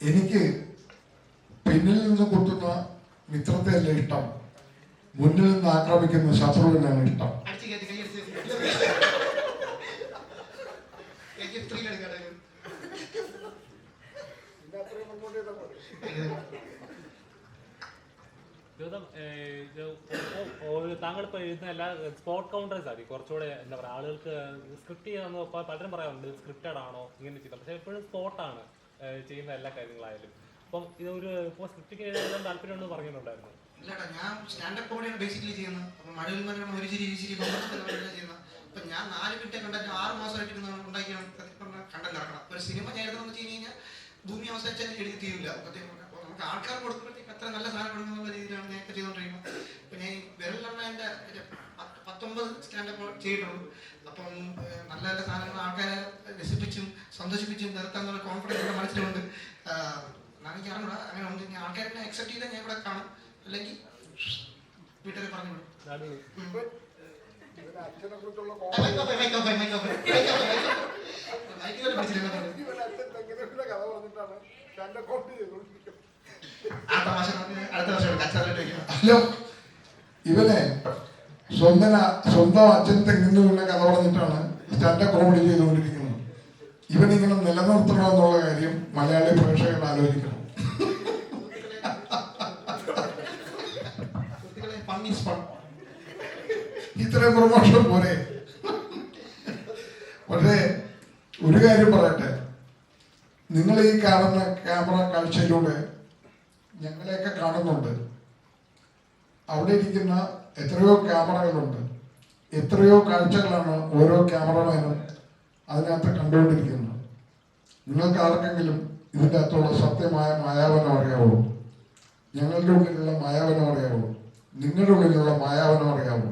എനിക്ക് പിന്നിൽ നിന്ന് കുത്തുന്ന മിത്രത്തെയല്ല ഇഷ്ടം. മുന്നിൽ നിന്ന് ആക്രമിക്കുന്ന ശത്രുവിനാണ് ഇഷ്ടം. ജീവിതം താങ്കൾ ഇപ്പോൾ എഴുതുന്ന എല്ലാ സ്പോട്ട് കൗണ്ടേഴ്സ് ആയി കുറച്ചുകൂടെ എന്താ പറയുക ആളുകൾക്ക് സ്ക്രിപ്റ്റ് ചെയ്യാന്ന് പലരും പറയാറുണ്ട് സ്ക്രിപ്റ്റഡ് ആണോ ഇങ്ങനെ പക്ഷെ പക്ഷേ എപ്പോഴും സ്പോട്ടാണ് ചെയ്യുന്ന എല്ലാ കാര്യങ്ങളായാലും. അപ്പം ഇത് ഒരു ഇപ്പോൾ സ്ക്രിപ്റ്റ് എഴുതാൻ താല്പര്യമുണ്ടെന്ന് പറഞ്ഞിട്ടുണ്ടായിരുന്നു. ഞാൻ സ്റ്റാൻഡപ്പ് ബേസിക്കലി ഞാൻ നാല് മിനിറ്റ് കണ്ടന്റ് ആറ് മാസമായിട്ട് ഇരുന്ന് ഉണ്ടാക്കിയാണ് കണ്ടന്റ് ഇറക്കണം ഒരു സിനിമ ഞാൻ എഴുതണമെന്ന് വെച്ച് കഴിഞ്ഞാൽ ഭൂമി അവസാനിച്ചാൽ എഴുതി തീരില്ല. നമുക്ക് ആൾക്കാർ കൊടുക്കുമ്പോഴത്തേക്ക് അത്ര നല്ല സാധനം കൊടുക്കുന്നുള്ള രീതിയിലാണ് ഞാൻ ഇപ്പോൾ ചെയ്തുകൊണ്ടിരിക്കുന്നത് അപ്പം ഞാൻ ഈ വിരലെണ്ണ എന്റെ ഒരു പത്ത് പത്തൊമ്പത് ചെയ്തിട്ടുള്ളൂ അപ്പം നല്ല നല്ല സാധനങ്ങൾ ആൾക്കാരെ രസിപ്പിച്ചും സന്തോഷിപ്പിച്ചും നിർത്താന്നുള്ള കോൺഫിഡൻസ് എന്റെ മനസ്സിലുണ്ട് ആഹ്, എന്നാണ് എനിക്ക് അറിഞ്ഞൂടാ അങ്ങനെ ഉണ്ട്. ഞാൻ ആൾക്കാരെ അക്സെപ്റ്റ് ചെയ്താൽ ഞാൻ ഇവിടെ കാണും. അല്ലെങ്കിൽ വീട്ടിൽ പറഞ്ഞു വിടും. ഹലോ ഇവനെ സ്വന്തന സ്വന്തം അച്ഛൻ തെങ്ങുന്ന വീണ കഥ പറഞ്ഞിട്ടാണ് സ്റ്റാൻഡപ്പ് കോമഡി ചെയ്തുകൊണ്ടിരിക്കുന്നത്. ഇവനിങ്ങനെ നിലനിർത്തണമെന്നുള്ള കാര്യം മലയാളി പ്രേക്ഷകർ ആലോചിക്കണം. ഇത്രയും പ്രമോഷൻ പോരെ. പക്ഷേ ഒരു കാര്യം പറയട്ടെ. നിങ്ങൾ ഈ കാണുന്ന ക്യാമറ കാഴ്ചയിലൂടെ ഞങ്ങളെയൊക്കെ കാണുന്നുണ്ട്. അവിടെ ഇരിക്കുന്ന എത്രയോ ക്യാമറകളുണ്ട്. എത്രയോ കാഴ്ചകളാണ് ഓരോ ക്യാമറമാനും അതിനകത്ത് കണ്ടുകൊണ്ടിരിക്കുന്നത്. നിങ്ങൾക്ക് ആർക്കെങ്കിലും ഇതിന്റെ അകത്തുള്ള സത്യമായ മായാവനം അറിയാവൂ? ഞങ്ങളുടെ ഉള്ളിലുള്ള മായാവനം അറിയാവൂ? നിങ്ങളുടെ ഉള്ളിലുള്ള മായാവനം അറിയാവൂ?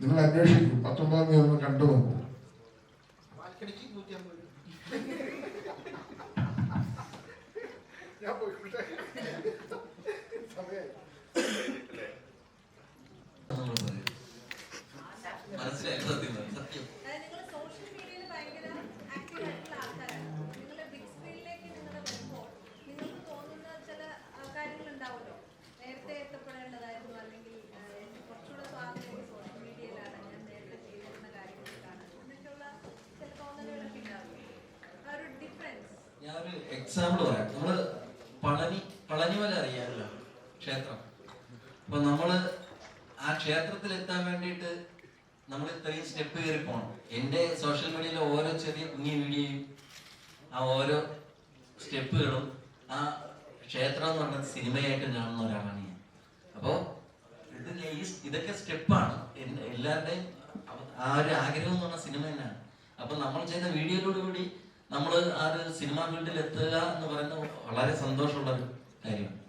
നിങ്ങൾ അന്വേഷിക്കും. പത്തൊമ്പതാം തീയതി ഒന്ന് കണ്ടു നോക്കൂ. ഞാൻ പോയിക്കോട്ടെ എക്സാമ്പിൾ പറയാം. നമ്മൾ പളനി പളനിമല അറിയാമല്ലോ ക്ഷേത്രം? അപ്പൊ നമ്മൾ ആ ക്ഷേത്രത്തിൽ എത്താൻ വേണ്ടിയിട്ട് നമ്മൾ ഇത്രയും സ്റ്റെപ്പ് കയറി പോകണം എന്റെ സോഷ്യൽ മീഡിയയിലെ ഓരോ ചെറിയ കുഞ്ഞി വീഡിയോയും ആ ഓരോ സ്റ്റെപ്പുകളും ആ ക്ഷേത്രം എന്ന് പറഞ്ഞ സിനിമയായിട്ട് കാണുന്ന ഒരാളാണ് ഞാൻ. അപ്പോൾ ഇത് ഇതൊക്കെ സ്റ്റെപ്പാണ് എല്ലാവരുടെയും ആ ഒരു ആഗ്രഹം എന്ന് പറഞ്ഞ സിനിമ തന്നെയാണ്. അപ്പൊ നമ്മൾ ചെയ്യുന്ന വീഡിയോയിലൂടെ കൂടി നമ്മൾ ആ ഒരു സിനിമാ ഫീൽഡിൽ എത്തുക എന്ന് പറയുന്നത് വളരെ സന്തോഷമുള്ള ഒരു കാര്യമാണ്.